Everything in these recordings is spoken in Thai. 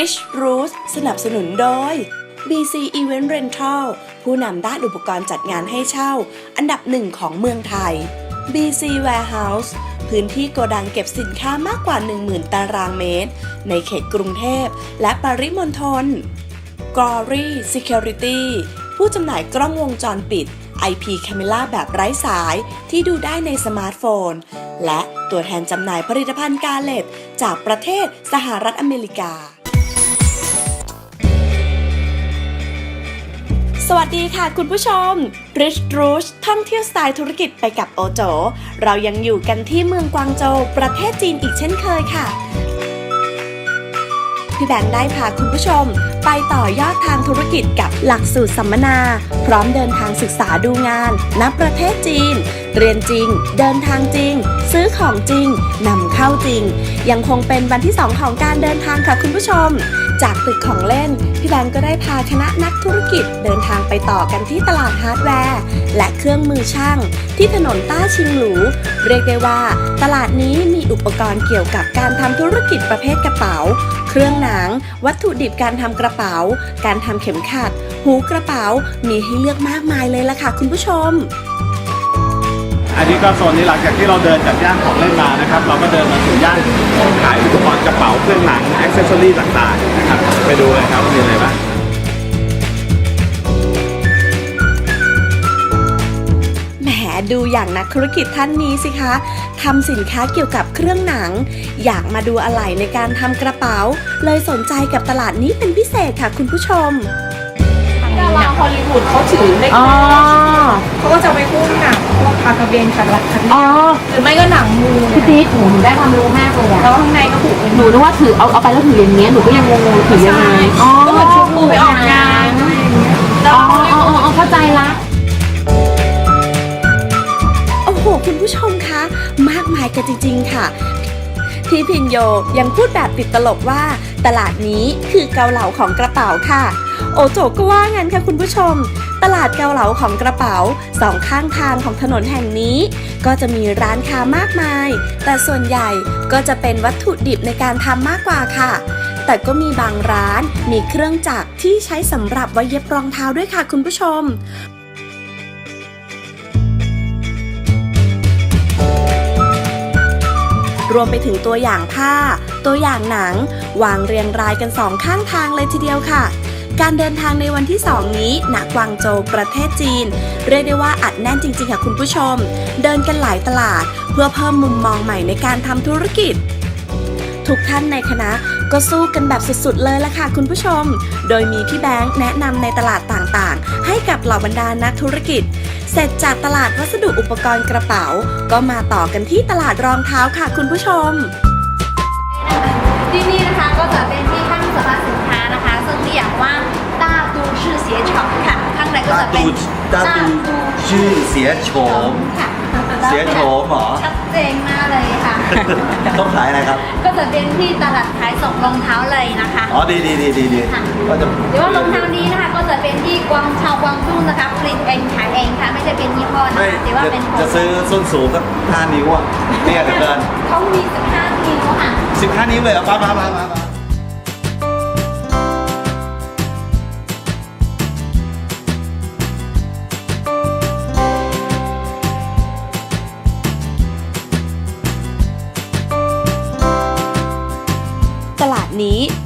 Rich Roots สนับสนุนโดย BC Event Rental ผู้นำด้านอุปกรณ์จัดงานให้เช่า อันดับหนึ่งของเมืองไทย BC Warehouse พื้นที่โกดังเก็บสินค้ามากกว่า 10,000 ตารางเมตร ในเขตกรุงเทพและปริมณฑล Glory Security ผู้จำหน่ายกล้องวงจรปิด IP Camera แบบไร้สายที่ดูได้ในสมาร์ทโฟน และตัวแทนจำหน่ายผลิตภัณฑ์กาเลตจากประเทศสหรัฐอเมริกา สวัสดีค่ะคุณผู้ชม Rich r o o t ท่องเที่ยวสไตล์ธุรกิจไปกับโอโจ เรายังอยู่กันที่เมืองกวางโจวประเทศจีนอีกเช่นเคยค่ะ พี่แบงค์ได้พาคุณผู้ชม ไปต่อยอดทางธุรกิจกับหลักสูตรสัมมนา พร้อมเดินทางศึกษาดูงานณประเทศจีน เรียนจริง เดินทางจริง ซื้อของจริงนำเข้าจริง ยังคงเป็นวันที่ 2 ของการเดินทางค่ะคุณผู้ชม จากตึกของเล่น พี่แบงค์ก็ได้พาคณะนักธุรกิจเดินทางไปต่อกันที่ตลาดฮาร์ดแวร์ และเครื่องมือช่าง ที่ถนนต้าชิงหลูเรียกได้ว่า ตลาดนี้มีอุปกรณ์เกี่ยวกับการทำธุรกิจประเภทกระเป๋า เครื่องหนัง วัตถุดิบการทำกระเป๋า การทำเข็มขัด หูกระเป๋า มีให้เลือกมากมายเลยล่ะค่ะคุณผู้ชมอันนี้ก็โซนนี้หลังจากที่เราเดินจากย่านของเล่นมานะครับ เราก็เดินมาสู่ย่านขายอุปกรณ์กระเป๋าเครื่องหนังอ็อกเซสซอรี่ต่างๆ ครับไปดูเลยครับมีอะไรบ้างแหมดูอย่างนักธุรกิจท่านนี้สิคะทำสินค้าเกี่ยวกับเครื่องหนัง อยากมาดูอะไหล่ในการทำกระเป๋า เลยสนใจกับตลาดนี้เป็นพิเศษค่ะคุณผู้ชม ราฮอลลีวูดเขาถือเลขอ๋อ เขาก็จะไปพุ่งหนังพวกคาคาเบนคาราคันอ๋อหรือไม่ก็หนังมูพี่ติ๊กหนูหนูได้ความรู้มากเลยแล้อะวข้างในก็ผูกเป็นหนูนึกว่าถือเอาเอาไปแล้วถืออย่างเงี้ยหนูก็ยังงงๆถือยังไงอ๋อก็เหมือนชุดปูไปออกงานอะไรอย่างเงี้ยแล้วอ๋ออ๋ออ๋ออ๋อเข้าใจละ โอ้โห คุณผู้ชมคะ มากมายกันจริง ๆ ค่ะพี่พินโยยังพูดแบบติดตลกว่า ตลาดนี้คือเกาเหลาของกระเป๋าค่ะ โอโจก็ว่างั้นค่ะคุณผู้ชม ตลาดเกาเหลาของกระเป๋าสองข้างทางของถนนแห่งนี้ ก็จะมีร้านค้ามากมาย แต่ส่วนใหญ่ก็จะเป็นวัตถุดิบในการทำมากกว่าค่ะ แต่ก็มีบางร้านมีเครื่องจักรที่ใช้สำหรับไว้เย็บรองเท้าด้วยค่ะคุณผู้ชมรวมไปถึงตัวอย่างผ้า ตัวอย่างหนัง วางเรียงรายกันสองข้างทางเลยทีเดียวค่ะ การเดินทางในวันที่ 2 นี้ณกวางโจวประเทศจีน เรียกได้ว่าอัดแน่นจริง ๆ ค่ะคุณผู้ชม เดินกันหลายตลาด เพื่อเพิ่มมุมมองใหม่ในการทำธุรกิจทุกท่านในคณะก็สู้กันแบบสุดๆเลยละค่ะคุณผู้ชม โดยมีพี่แบงค์แนะนำในตลาดต่างๆ ให้กับเหล่าบรรดานักธุรกิจ เสร็จจากตลาดวัสดุอุปกรณ์กระเป๋า ก็มาต่อกันที่ตลาดรองเท้าค่ะคุณผู้ชม ก็จะเป็นที่ห้างสรรพสินค้านะคะซึ่งเรียกว่าต้าตูชื่อเสียฉองค่ะข้างในก็จะเป็นตาตูชื่อเสียโฉม ค่ะเสียโฉมเหรอ ชัดเจนมากเลยค่ะ ต้องขายอะไรครับ ก็จะเป็นที่ตลาดขายส่งรองเท้าเลยนะคะ อ๋อ ดีดีดีดีดีค่ะ ก็จะหรือว่ารองเท้านี้นะคะก็จะเป็นที่กวางชาวกวางตุ้งนะคะผลิตเองขายเองค่ะ ไม่ใช่เป็นยี่ห้อนะไม่คะแต่ว่าจะเป็นของจะซื้อส้นสูงสักห้านิ้วอะเตี้ยเหลือเกินเขามี15นิ้วค่ะ สิบห้านิ้วเลยเหรอะป้าป้าป้าป้า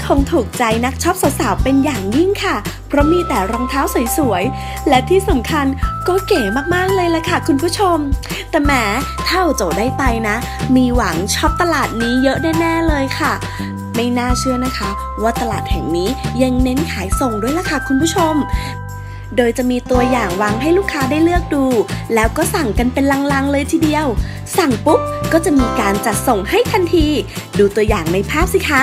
คงถูกใจนักช็อปสาวๆเป็นอย่างยิ่งค่ะ เพราะมีแต่รองเท้าสวยๆ และที่สำคัญก็เก๋มากๆเลยล่ะค่ะคุณผู้ชม แต่แหมถ้าโจได้ไปนะ มีหวังช็อปตลาดนี้เยอะแน่ๆเลยค่ะ ไม่น่าเชื่อนะคะ ว่าตลาดแห่งนี้ยังเน้นขายส่งด้วยล่ะค่ะคุณผู้ชมโดยจะมีตัวอย่างวางให้ลูกค้าได้เลือกดู แล้วก็สั่งกันเป็นลังๆเลยทีเดียว สั่งปุ๊บ ก็จะมีการจัดส่งให้ทันที ดูตัวอย่างในภาพสิคะ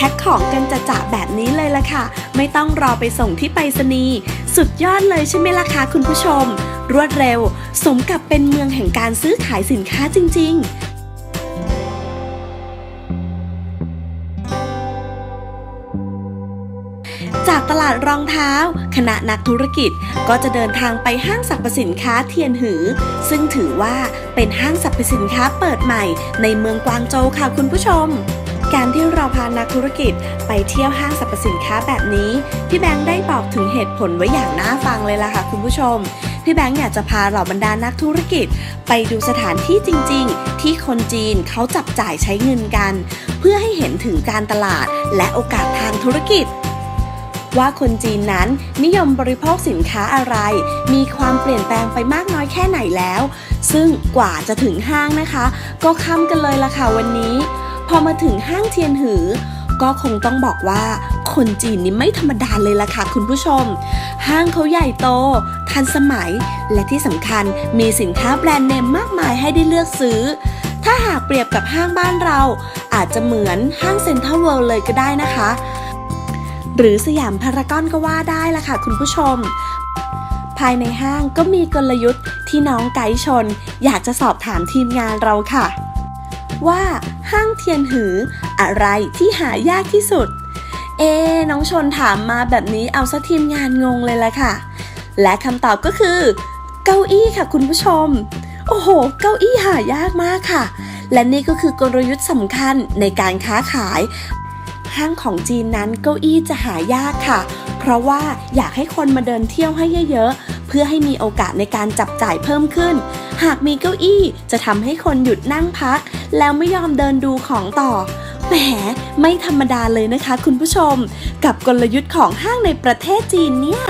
พ็คของกันจะจะแบบนี้เลยล่ะค่ะ ไม่ต้องรอไปส่งที่ไปรษณีย์สุดยอดเลยใช่ไหมล่ะคะคุณผู้ชม รวดเร็ว สมกับเป็นเมืองแห่งการซื้อขายสินค้าจริง ๆจากตลาดรองเท้า คณะนักธุรกิจก็จะเดินทางไปห้างสรรพสินค้าเทียนหือ ซึ่งถือว่าเป็นห้างสรรพสินค้าเปิดใหม่ในเมืองกวางโจวค่ะคุณผู้ชม การที่เราพานักธุรกิจไปเที่ยวห้างสรรพสินค้าแบบนี้ พี่แบงค์ได้บอกถึงเหตุผลไว้อย่างน่าฟังเลยล่ะค่ะคุณผู้ชม พี่แบงค์อยากจะพาเหล่าบรรดานักธุรกิจ ไปดูสถานที่จริง ๆ ที่คนจีนเขาจับจ่ายใช้เงินกัน เพื่อให้เห็นถึงการตลาดและโอกาสทางธุรกิจว่าคนจีนนั้นนิยมบริโภคสินค้าอะไร มีความเปลี่ยนแปลงไปมากน้อยแค่ไหนแล้ว ซึ่งกว่าจะถึงห้างนะคะ ก็ค่ำกันเลยล่ะค่ะวันนี้ พอมาถึงห้างเทียนหือ ก็คงต้องบอกว่าคนจีนนี่ไม่ธรรมดาเลยล่ะค่ะคุณผู้ชม ห้างเขาใหญ่โต ทันสมัย และที่สำคัญมีสินค้าแบรนด์เนมมากมายให้ได้เลือกซื้อ ถ้าหากเปรียบกับห้างบ้านเรา อาจจะเหมือนห้างเซ็นทรัลเวิลด์เลยก็ได้นะคะ หรือสยามพารากอนก็ว่าได้ละค่ะคุณผู้ชม ภายในห้างก็มีกลยุทธ์ที่น้องไกด์ชน อยากจะสอบถามทีมงานเราค่ะ ว่าห้างเทียนหือ อะไรที่หายากที่สุด เอ น้องชนถามมาแบบนี้เอาซะทีมงานงงเลยละค่ะ และคำตอบก็คือ เก้าอี้ค่ะคุณผู้ชม โอ้โห เก้าอี้หายากมากค่ะ และนี่ก็คือกลยุทธ์สำคัญในการค้าขาย ห้างของจีนนั้นเก้าอี้จะหายากค่ะ เพราะว่าอยากให้คนมาเดินเที่ยวให้เยอะๆ เพื่อให้มีโอกาสในการจับจ่ายเพิ่มขึ้น หากมีเก้าอี้จะทำให้คนหยุดนั่งพัก แล้วไม่ยอมเดินดูของต่อแหมไม่ธรรมดาเลยนะคะคุณผู้ชม กับกลยุทธ์ของห้างในประเทศจีนเนี่ย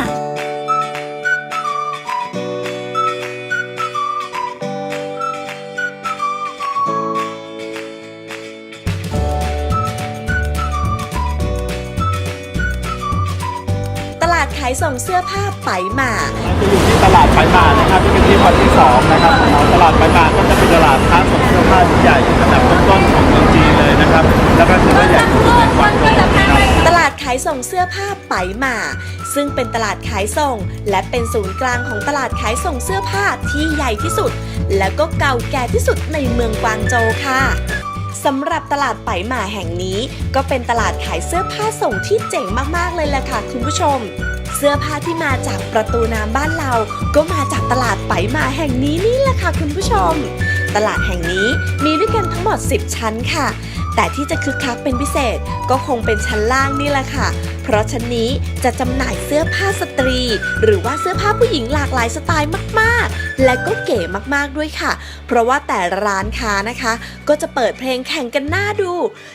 าดขายส่งเสื้อผ้าไปหมาเราจะอยู่ที่ตลาดไปมานะครับที่เป็นที่วันที่สองนะครับของเราตลาดไปมาก็จะเป็นตลาดค้าส่งเสื้อผ้าที่ใหญ่อันดับต้นๆของเมืองจีนเลยนะครับแล้วก็ถือว่าใหญ่ที่สุดในกวางโจวนะครับตลาดขายส่งเสื้อผ้าไปหมา ซึ่งเป็นตลาดขายส่ง และเป็นศูนย์กลางของตลาดขายส่งเสื้อผ้าที่ใหญ่ที่สุด แล้วก็เก่าแก่ที่สุดในเมืองกวางโจวค่ะสำหรับตลาดไปหมาแห่งนี้ ก็เป็นตลาดขายเสื้อผ้าส่งที่เจ๋งมาก ๆ เลยแหละค่ะคุณผู้ชม เสื้อผ้าที่มาจากประตูน้ำบ้านเรา ก็มาจากตลาดไปมาแห่งนี้นี่แหละค่ะคุณผู้ชม ตลาดแห่งนี้มีด้วยกันทั้งหมด 10 ชั้นค่ะ แต่ที่จะคึกคักเป็นพิเศษก็คงเป็นชั้นล่างนี่แหละค่ะ เพราะชั้นนี้จะจำหน่ายเสื้อผ้าสตรี หรือว่าเสื้อผ้าผู้หญิงหลากหลายสไตล์มากๆ และก็เก๋มากๆด้วยค่ะ เพราะว่าแต่ร้านค้านะคะ ก็จะเปิดเพลงแข่งกันหน้าดู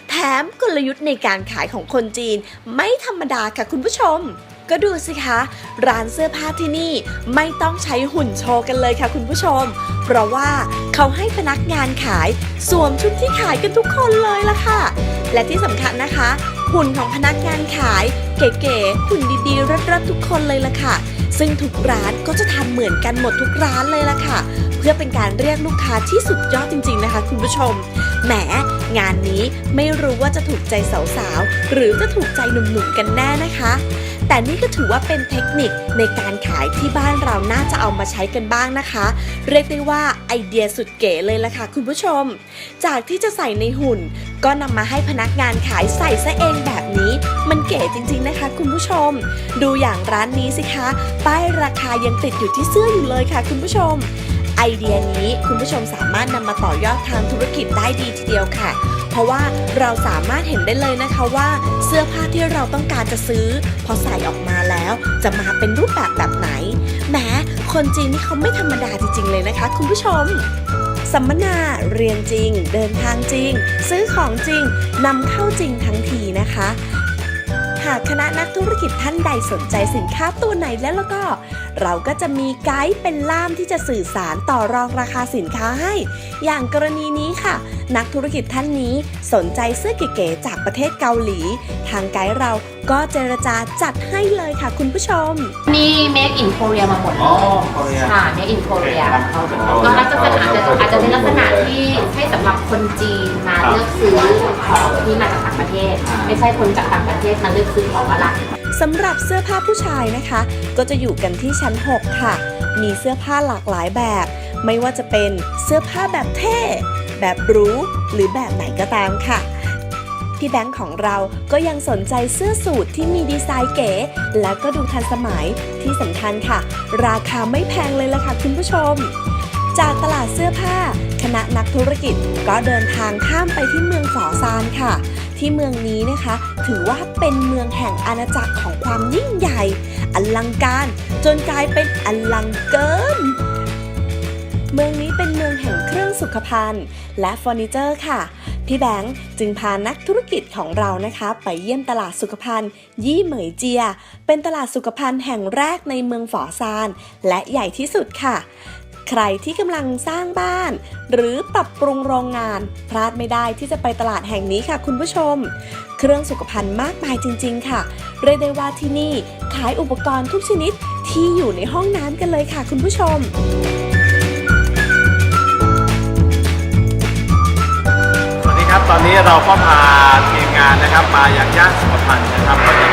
แถมกลยุทธ์ในการขายของคนจีน ไม่ธรรมดาค่ะคุณผู้ชม ก็ดูสิคะ ร้านเสื้อผ้าที่นี่ไม่ต้องใช้หุ่นโชว์กันเลยค่ะคุณผู้ชม เพราะว่าเขาให้พนักงานขาย สวมชุดที่ขายกันทุกคนเลยล่ะค่ะ และที่สำคัญนะคะ หุ่นของพนักงานขาย เก๋ๆหุ่นดีๆรัดๆทุกคนเลยล่ะค่ะ ซึ่งทุกร้านก็จะทำเหมือนกันหมดทุกร้านเลยล่ะค่ะ เพื่อเป็นการเรียกลูกค้าที่สุดยอดจริง ๆนะคะ คุณผู้ชมแหมงานนี้ไม่รู้ว่าจะถูกใจสาวๆหรือจะถูกใจหนุ่มๆกันแน่นะคะ แต่นี่ก็ถือว่าเป็นเทคนิคในการขายที่บ้านเราน่าจะเอามาใช้กันบ้างนะคะ เรียกได้ว่าไอเดียสุดเก๋เลยล่ะค่ะคุณผู้ชม จากที่จะใส่ในหุ่น ก็นำมาให้พนักงานขายใส่ซะเองแบบนี้ มันเก๋จริงๆนะคะ คุณผู้ชม ดูอย่างร้านนี้สิคะป้ายราคายังติดอยู่ที่เสื้ออยู่เลยค่ะ คุณผู้ชมไอเดียนี้คุณผู้ชมสามารถนำมาต่อยอดทางธุรกิจได้ดีทีเดียวค่ะ เพราะว่าเราสามารถเห็นได้เลยนะคะว่า เสื้อผ้าที่เราต้องการจะซื้อ พอใส่ออกมาแล้ว จะมาเป็นรูปแบบแบบไหนแหมคนจีนนี่เขาไม่ธรรมดาจริง ๆ เลยนะคะ คุณผู้ชมสัมมนาเรียนจริง เดินทางจริง ซื้อของจริงนำเข้าจริงทั้งทีนะคะ หากคณะนักธุรกิจท่านใดสนใจสินค้าตัวไหนแล้วแล้วก็ เราก็จะมีไกด์เป็นล่ามที่จะสื่อสารต่อรองราคาสินค้าให้ อย่างกรณีนี้ค่ะ นักธุรกิจท่านนี้สนใจเสื้อเก๋ๆจากประเทศเกาหลี ทางไกด์เราก็เจรจาจัดให้เลยค่ะคุณผู้ชม นี่ made in Korea มาหมดอ๋อโคเรียค่ะ made in Korea เข้าจากก็ลักษณะอาจจะอาจจะเป็นลักษณะที่ให้สำหรับคนจีนมาเลือกซื้อ ของที่มาจากต่างประเทศ ไม่ใช่คนจากต่างประเทศมาเลือกซื้อของอะไรสำหรับเสื้อผ้าผู้ชายนะคะ ก็จะอยู่กันที่ชั้น 6 ค่ะ มีเสื้อผ้าหลากหลายแบบ ไม่ว่าจะเป็นเสื้อผ้าแบบเท่ แบบรูหรือแบบไหนก็ตามค่ะพี่แบงค์ของเราก็ยังสนใจเสื้อสูทที่มีดีไซน์เก๋ แล้วก็ดูทันสมัยที่สำคัญค่ะ ราคาไม่แพงเลยล่ะค่ะคุณผู้ชม จากตลาดเสื้อผ้า คณะนักธุรกิจก็เดินทางข้ามไปที่เมืองฝอซานค่ะ ที่เมืองนี้นะคะ ถือว่าเป็นเมืองแห่งอาณาจักรของความยิ่งใหญ่ อลังการ จนกลายเป็นอลังเกินเมืองนี้เป็นเมืองแห่งเครื่องสุขภัณฑ์ และเฟอร์นิเจอร์ค่ะพี่แบงค์จึงพานักธุรกิจของเรานะคะ ไปเยี่ยมตลาดสุขภัณฑ์ ยี่เหมยเจีย เป็นตลาดสุขภัณฑ์แห่งแรกในเมืองฝอซาน และใหญ่ที่สุดค่ะ ใครที่กำลังสร้างบ้าน หรือปรับปรุงโรงงาน พลาดไม่ได้ที่จะไปตลาดแห่งนี้ค่ะคุณผู้ชม เครื่องสุขภัณฑ์มากมายจริง ๆ ค่ะ เรียกได้ว่าที่นี่ขายอุปกรณ์ทุกชนิดที่อยู่ในห้องน้ำกันเลยค่ะคุณผู้ชมสวัสดีครับตอนนี้เราก็พาทีมงานนะครับมาอย่างย่านสุขภัณฑ์นะครับ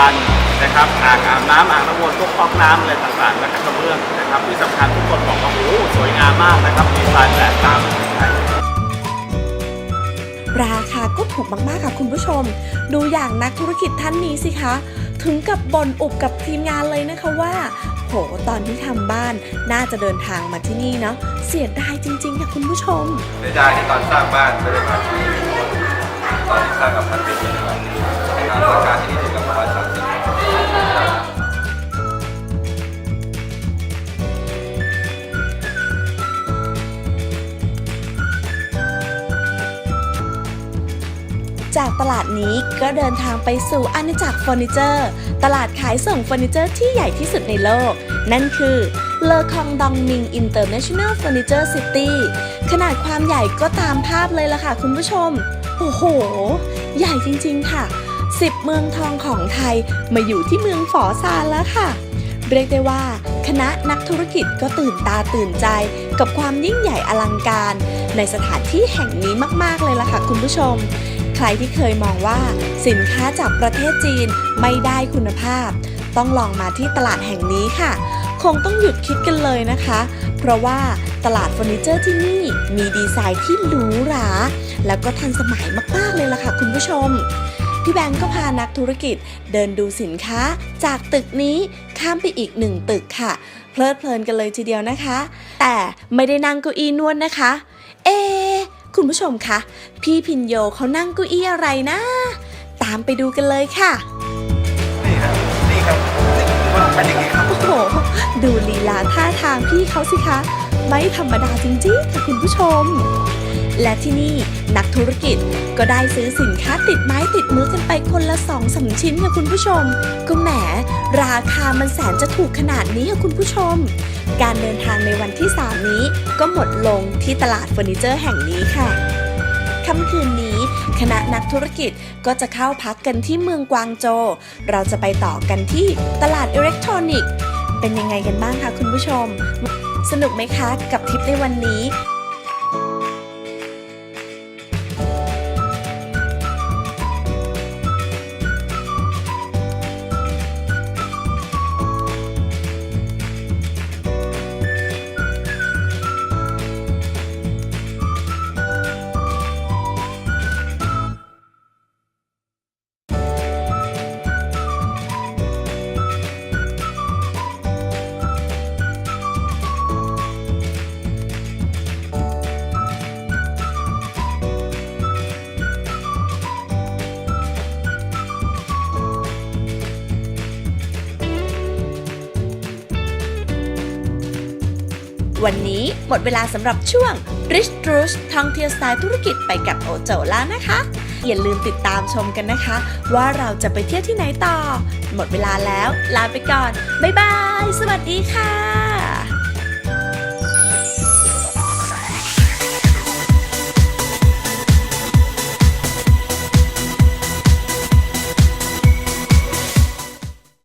ภัณฑ์นะครับอ่างอาบน้ำอ่างน้ำวนพวกฟอกน้ำอะไรต่างๆและกระเบื้องนะครับที่สำคัญทุกคนบอกว่าโอ้โหสวยงามมากนะครับดีไซน์แปลกตาไม่เหมือนใครราคาก็ถูกมากๆค่ะคุณผู้ชม ดูอย่างนักธุรกิจท่านนี้สิคะ ถึงกับบ่นอุบกับทีมงานเลยนะคะว่า โหตอนที่ทำบ้านน่าจะเดินทางมาที่นี่เนาะเสียดายจริงๆค่ะคุณผู้ชมเสียดายที่ตอนสร้างบ้านไม่ได้มาที่นี่ตอนที่สร้างกับพันธุ์ไม่ได้มาราคาที่นี่ถึงกับร้อยสามสิบ จากตลาดนี้ก็เดินทางไปสู่อาณาจักรเฟอร์นิเจอร์ ตลาดขายส่งเฟอร์นิเจอร์ที่ใหญ่ที่สุดในโลก นั่นคือเลอคองดองมิงอินเตอร์เนชั่นแนลเฟอร์นิเจอร์ซิตี้ขนาดความใหญ่ก็ตามภาพเลยล่ะค่ะคุณผู้ชม โอ้โห ใหญ่จริง ๆ ค่ะ 10 เมืองทองของไทยมาอยู่ที่เมืองฝอซานแล้วค่ะ เรียกได้ว่า คณะนักธุรกิจก็ตื่นตาตื่นใจ กับความยิ่งใหญ่อลังการ ในสถานที่แห่งนี้มาก ๆ เลยล่ะค่ะคุณผู้ชม ใครที่เคยมองว่าสินค้าจากประเทศจีนไม่ได้คุณภาพ ต้องลองมาที่ตลาดแห่งนี้ค่ะ คงต้องหยุดคิดกันเลยนะคะ เพราะว่าตลาดเฟอร์นิเจอร์ที่นี่มีดีไซน์ที่หรูหรา แล้วก็ทันสมัยมาก ๆ เลยล่ะค่ะคุณผู้ชม พี่แบงก์ก็พานักธุรกิจเดินดูสินค้า จากตึกนี้ข้ามไปอีกหนึ่งตึกค่ะ เพลิดเพลินกันเลยทีเดียวนะคะ แต่ไม่ได้นั่งเก้าอี้นวดนะคะ เอะคุณผู้ชมคะพี่พินโยเขานั่งเก้าอี้อะไรนะ ตามไปดูกันเลยค่ะนี่ครับนี่ครับนี่มันเป็นอย่างนี้ครับโอ้โหดูลีลาท่าทางพี่เขาสิคะ ไม่ธรรมดาจริงๆค่ะคุณผู้ชม และที่นี่นักธุรกิจก็ได้ซื้อสินค้าติดไม้ติดมือกันไปคนละสองสามชิ้นค่ะคุณผู้ชม ก็แหมราคามันแสนจะถูกขนาดนี้ค่ะคุณผู้ชม การเดินทางในวันที่ 3 นี้ก็หมดลงที่ตลาดเฟอร์นิเจอร์แห่งนี้ค่ะค่ำคืนนี้ คณะนักธุรกิจก็จะเข้าพักกันที่เมืองกวางโจ เราจะไปต่อกันที่ตลาดอิเล็กทรอนิกส์เป็นยังไงกันบ้างคะคุณผู้ชม สนุกไหมคะกับทริปในวันนี้ วันนี้หมดเวลาสำหรับช่วง Rich r u s h ท่องเที่ยวสไตล์ธุรกิจไปกับโอโจแล้วนะคะ อย่าลืมติดตามชมกันนะคะ ว่าเราจะไปเที่ยวที่ไหนต่อ หมดเวลาแล้ว ลาไปก่อน บ๊ายบาย สวัสดีค่ะ